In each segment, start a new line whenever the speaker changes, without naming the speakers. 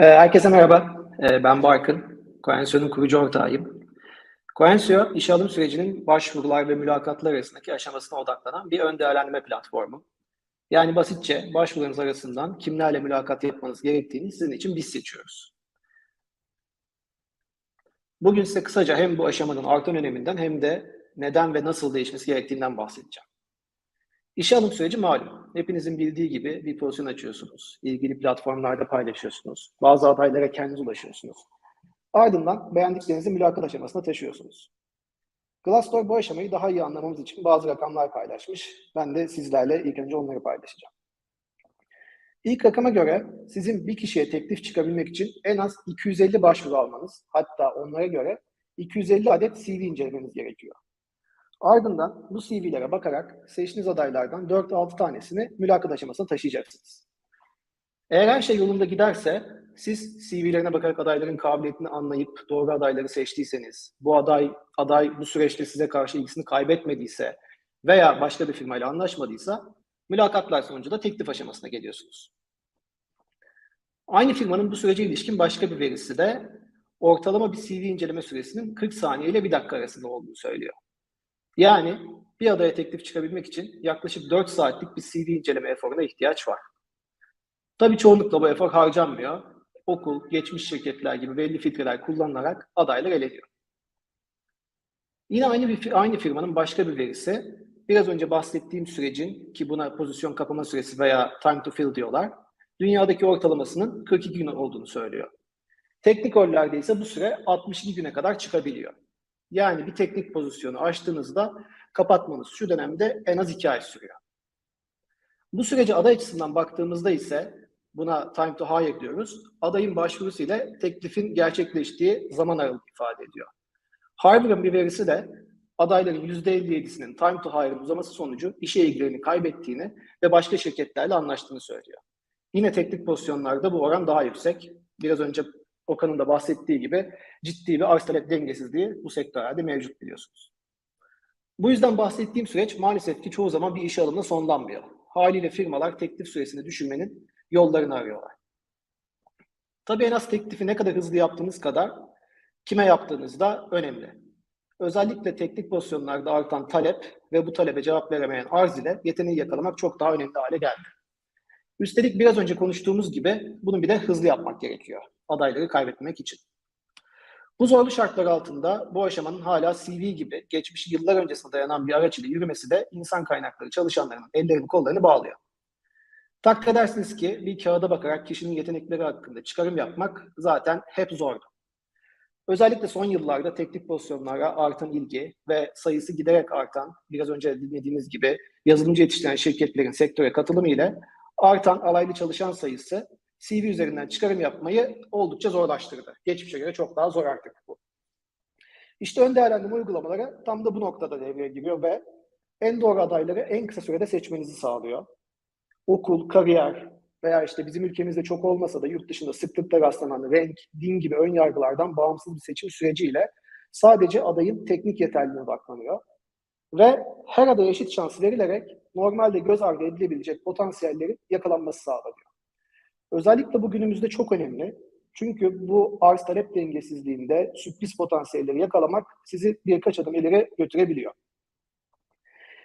Ee, Herkese merhaba. Ee, Ben Barkın. Coensio'nun kurucu ortağıyım. Coensio, işe alım sürecinin başvurular ve mülakatlar arasındaki aşamasına odaklanan bir ön değerlendirme platformu. Yani basitçe başvurularınız arasından kimlerle mülakat yapmanız gerektiğini sizin için biz seçiyoruz. Bugün size kısaca hem bu aşamanın artan öneminden hem de neden ve nasıl değişmesi gerektiğinden bahsedeceğim. İşe alım süreci malum. Hepinizin bildiği gibi bir pozisyon açıyorsunuz. İlgili platformlarda paylaşıyorsunuz. Bazı adaylara kendiniz ulaşıyorsunuz. Ardından beğendiklerinizi mülakat aşamasına taşıyorsunuz. Glassdoor bu aşamayı daha iyi anlamamız için bazı rakamlar paylaşmış. Ben de sizlerle ilk önce onları paylaşacağım. İlk rakama göre sizin bir kişiye teklif çıkabilmek için en az 250 başvuru almanız, hatta onlara göre 250 adet CV incelemeniz gerekiyor. Ardından bu CV'lere bakarak seçtiğiniz adaylardan 4-6 tanesini mülakat aşamasına taşıyacaksınız. Eğer her şey yolunda giderse siz CV'lerine bakarak adayların kabiliyetini anlayıp doğru adayları seçtiyseniz, bu aday aday bu süreçte size karşı ilgisini kaybetmediyse veya başka bir firmayla anlaşmadıysa mülakatlar sonucu teklif aşamasına geliyorsunuz. Aynı firmanın bu sürece ilişkin başka bir verisi de ortalama bir CV inceleme süresinin 40 saniye ile 1 dakika arasında olduğunu söylüyor. Yani bir adaya teklif çıkabilmek için yaklaşık 4 saatlik bir CV inceleme eforuna ihtiyaç var. Tabii çoğunlukla bu efor harcanmıyor. Okul, geçmiş şirketler gibi belli filtreler kullanılarak adaylar eleniyor. Yine aynı bir aynı firmanın başka bir verisi biraz önce bahsettiğim sürecin ki buna pozisyon kapama süresi veya time to fill diyorlar. Dünyadaki ortalamasının 42 gün olduğunu söylüyor. Teknik rollerde ise bu süre 62 güne kadar çıkabiliyor. Yani bir teknik pozisyonu açtığınızda kapatmanız şu dönemde en az 2 ay sürüyor. Bu sürece aday açısından baktığımızda ise buna time to hire diyoruz. Adayın başvurusu ile teklifin gerçekleştiği zaman aralığı ifade ediyor. Harvard'ın bir verisi de adayların %57'sinin time to hire'ın uzaması sonucu işe ilgilerini kaybettiğini ve başka şirketlerle anlaştığını söylüyor. Yine teknik pozisyonlarda bu oran daha yüksek. Biraz önce Okan'ın da bahsettiği gibi ciddi bir arz talep dengesizliği bu sektörlerde mevcut biliyorsunuz. Bu yüzden bahsettiğim süreç maalesef ki çoğu zaman bir iş alımla sonlanmıyor. Haliyle firmalar teklif süresini düşürmenin yollarını arıyorlar. Tabii en az teklifi ne kadar hızlı yaptığınız kadar kime yaptığınız da önemli. Özellikle teknik pozisyonlarda artan talep ve bu talebe cevap veremeyen arz ile yeteneği yakalamak çok daha önemli hale geldi. Üstelik biraz önce konuştuğumuz gibi bunu bir de hızlı yapmak gerekiyor adayları kaybetmek için. Bu zorlu şartlar altında bu aşamanın hala CV gibi geçmiş yıllar öncesine dayanan bir araç ile yürümesi de insan kaynakları çalışanlarının ellerini kollarını bağlıyor. Takdir edersiniz ki bir kağıda bakarak kişinin yetenekleri hakkında çıkarım yapmak zaten hep zordu. Özellikle son yıllarda teknik pozisyonlara artan ilgi ve sayısı giderek artan, biraz önce dinlediğiniz gibi yazılımcı yetiştiren şirketlerin sektöre katılımı ile artan alaylı çalışan sayısı CV üzerinden çıkarım yapmayı oldukça zorlaştırdı. Geçmişe göre çok daha zor artık bu. İşte ön değerlendirme uygulamaları tam da bu noktada devreye giriyor ve en doğru adayları en kısa sürede seçmenizi sağlıyor. Okul, kariyer veya işte bizim ülkemizde çok olmasa da yurt dışında sıklıkla rastlanan renk, din gibi ön yargılardan bağımsız bir seçim süreciyle sadece adayın teknik yeterliliğine odaklanıyor. Ve her adaya eşit şans verilerek normalde göz ardı edilebilecek potansiyellerin yakalanması sağlanıyor. Özellikle bu günümüzde çok önemli. Çünkü bu arz talep dengesizliğinde sürpriz potansiyelleri yakalamak sizi birkaç adım ileri götürebiliyor.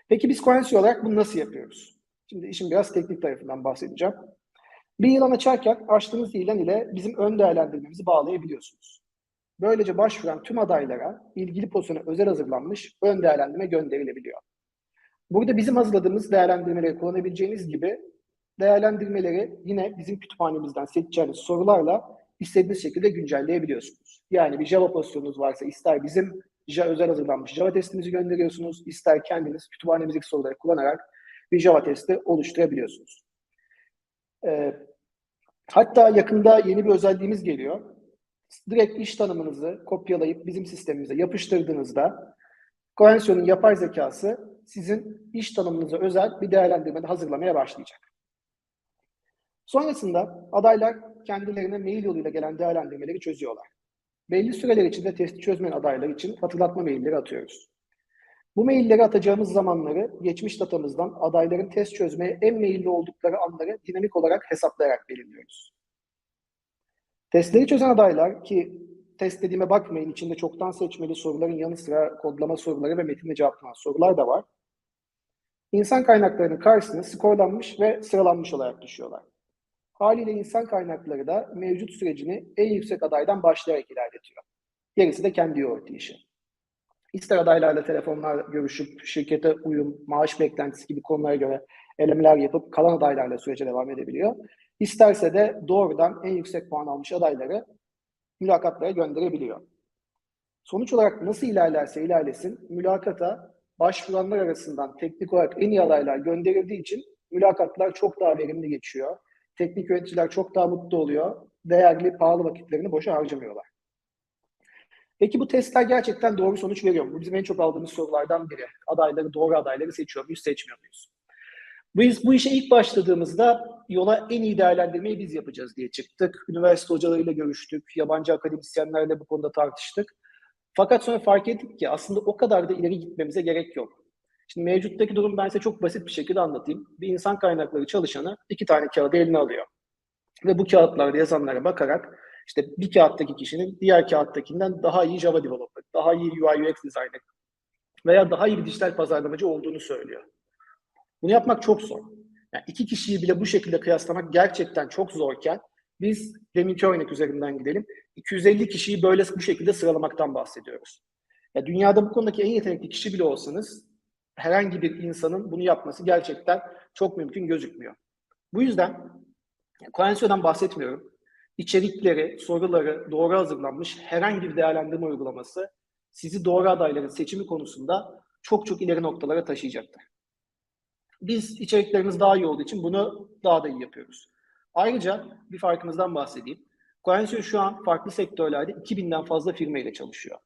Peki biz Coensi olarak bunu nasıl yapıyoruz? Şimdi işin biraz teknik tarafından bahsedeceğim. Bir ilan açarken açtığınız ilan ile bizim ön değerlendirmemizi bağlayabiliyorsunuz. Böylece başvuran tüm adaylara ilgili pozisyona özel hazırlanmış ön değerlendirme gönderilebiliyor. Burada bizim hazırladığımız değerlendirmeleri kullanabileceğiniz gibi değerlendirmeleri yine bizim kütüphanemizden seçeceğiniz sorularla istediğiniz şekilde güncelleyebiliyorsunuz. Yani bir Java pozisyonunuz varsa ister bizim özel hazırlanmış Java testimizi gönderiyorsunuz, ister kendiniz kütüphanemizdeki soruları kullanarak bir Java testi oluşturabiliyorsunuz. Ee, hatta yakında yeni bir özelliğimiz geliyor. Direkt iş tanımınızı kopyalayıp bizim sistemimize yapıştırdığınızda Coensio'nun yapay zekası sizin iş tanımınıza özel bir değerlendirmede hazırlamaya başlayacak. Sonrasında adaylar kendilerine mail yoluyla gelen değerlendirmeleri çözüyorlar. Belli süreler içinde testi çözmeyen adaylar için hatırlatma mailleri atıyoruz. Bu mailleri atacağımız zamanları geçmiş datamızdan adayların test çözmeye en meyilli oldukları anları dinamik olarak hesaplayarak belirliyoruz. Testleri çözen adaylar ki test dediğime bakmayın içinde çoktan seçmeli soruların yanı sıra kodlama soruları ve metinle cevaplanan sorular da var. İnsan kaynaklarının karşısına skorlanmış ve sıralanmış olarak düşüyorlar. Haliyle insan kaynakları da mevcut sürecini en yüksek adaydan başlayarak ilerletiyor. Gerisi de kendi yoğurtu işi. İster adaylarla telefonlar görüşüp şirkete uyum, maaş beklentisi gibi konulara göre elemeler yapıp kalan adaylarla sürece devam edebiliyor. İsterse de doğrudan en yüksek puan almış adayları mülakatlara gönderebiliyor. Sonuç olarak nasıl ilerlerse ilerlesin mülakata başvuranlar arasından teknik olarak en iyi adaylar gönderildiği için mülakatlar çok daha verimli geçiyor. Teknik yöneticiler çok daha mutlu oluyor. Değerli, pahalı vakitlerini boşa harcamıyorlar. Peki bu testler gerçekten doğru sonuç veriyor mu? Bu bizim en çok aldığımız sorulardan biri. Adayları, doğru adayları seçiyor muyuz, seçmiyor muyuz? Biz bu işe ilk başladığımızda yola en iyi değerlendirmeyi biz yapacağız diye çıktık. Üniversite hocalarıyla görüştük, yabancı akademisyenlerle bu konuda tartıştık. Fakat sonra fark ettik ki aslında o kadar da ileri gitmemize gerek yok. Şimdi mevcuttaki durum ben size çok basit bir şekilde anlatayım. Bir insan kaynakları çalışanı iki tane kağıdı eline alıyor. Ve bu kağıtlarda yazanlara bakarak işte bir kağıttaki kişinin diğer kağıttakinden daha iyi Java developer, daha iyi UI UX designer veya daha iyi bir dijital pazarlamacı olduğunu söylüyor. Bunu yapmak çok zor. Yani iki kişiyi bile bu şekilde kıyaslamak gerçekten çok zorken biz deminki örnek üzerinden gidelim. 250 kişiyi böyle bu şekilde sıralamaktan bahsediyoruz. Ya dünyada bu konudaki en yetenekli kişi bile olsanız herhangi bir insanın bunu yapması gerçekten çok mümkün gözükmüyor. Bu yüzden Cohensio'dan bahsetmiyorum. İçerikleri, soruları doğru hazırlanmış herhangi bir değerlendirme uygulaması sizi doğru adayların seçimi konusunda çok çok ileri noktalara taşıyacaktır. Biz içeriklerimiz daha iyi olduğu için bunu daha da iyi yapıyoruz. Ayrıca bir farkımızdan bahsedeyim. Cohensio şu an farklı sektörlerde 2000'den fazla firma ile çalışıyor.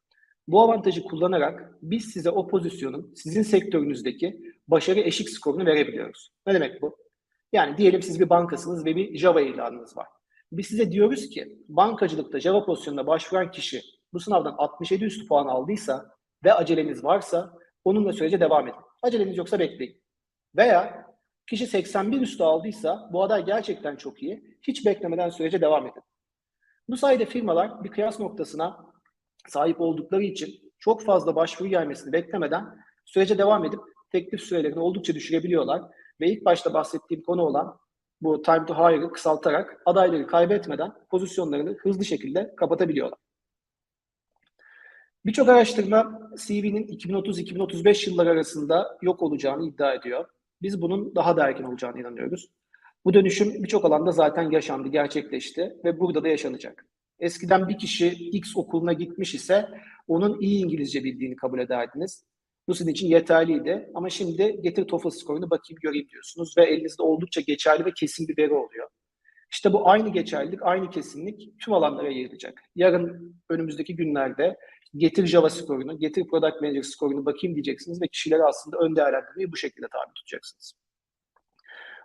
Bu avantajı kullanarak biz size o pozisyonun sizin sektörünüzdeki başarı eşik skorunu verebiliyoruz. Ne demek bu? Yani diyelim siz bir bankasınız ve bir Java ilanınız var. Biz size diyoruz ki bankacılıkta Java pozisyonuna başvuran kişi bu sınavdan 67 üstü puan aldıysa ve aceleniz varsa onunla sürece devam edin. Aceleniz yoksa bekleyin. Veya kişi 81 üstü aldıysa bu aday gerçekten çok iyi. Hiç beklemeden sürece devam edin. Bu sayede firmalar bir kıyas noktasına sahip oldukları için çok fazla başvuru gelmesini beklemeden sürece devam edip teklif sürelerini oldukça düşürebiliyorlar. Ve ilk başta bahsettiğim konu olan bu time to hire'ı kısaltarak adayları kaybetmeden pozisyonlarını hızlı şekilde kapatabiliyorlar. Birçok araştırma CV'nin 2030-2035 yılları arasında yok olacağını iddia ediyor. Biz bunun daha da erken olacağını inanıyoruz. Bu dönüşüm birçok alanda zaten yaşandı, gerçekleşti ve burada da yaşanacak. Eskiden bir kişi X okuluna gitmiş ise onun iyi İngilizce bildiğini kabul ederdiniz. Bu sizin için yeterliydi ama şimdi getir TOEFL skorunu bakayım göreyim diyorsunuz ve elinizde oldukça geçerli ve kesin bir veri oluyor. İşte bu aynı geçerlilik, aynı kesinlik tüm alanlara yayılacak. Yarın önümüzdeki günlerde getir Java skorunu, getir Product Manager skorunu bakayım diyeceksiniz ve kişileri aslında ön değerlendirmeyi bu şekilde tabi tutacaksınız.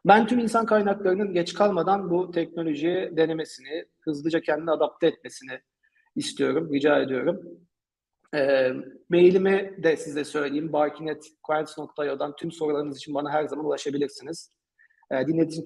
Ben tüm insan kaynaklarının geç kalmadan bu teknolojiye denemesini, hızlıca kendini adapte etmesini istiyorum, rica ediyorum. E, mailimi de size söyleyeyim. barkinet.coins.io'dan tüm sorularınız için bana her zaman ulaşabilirsiniz. E, dinlediğiniz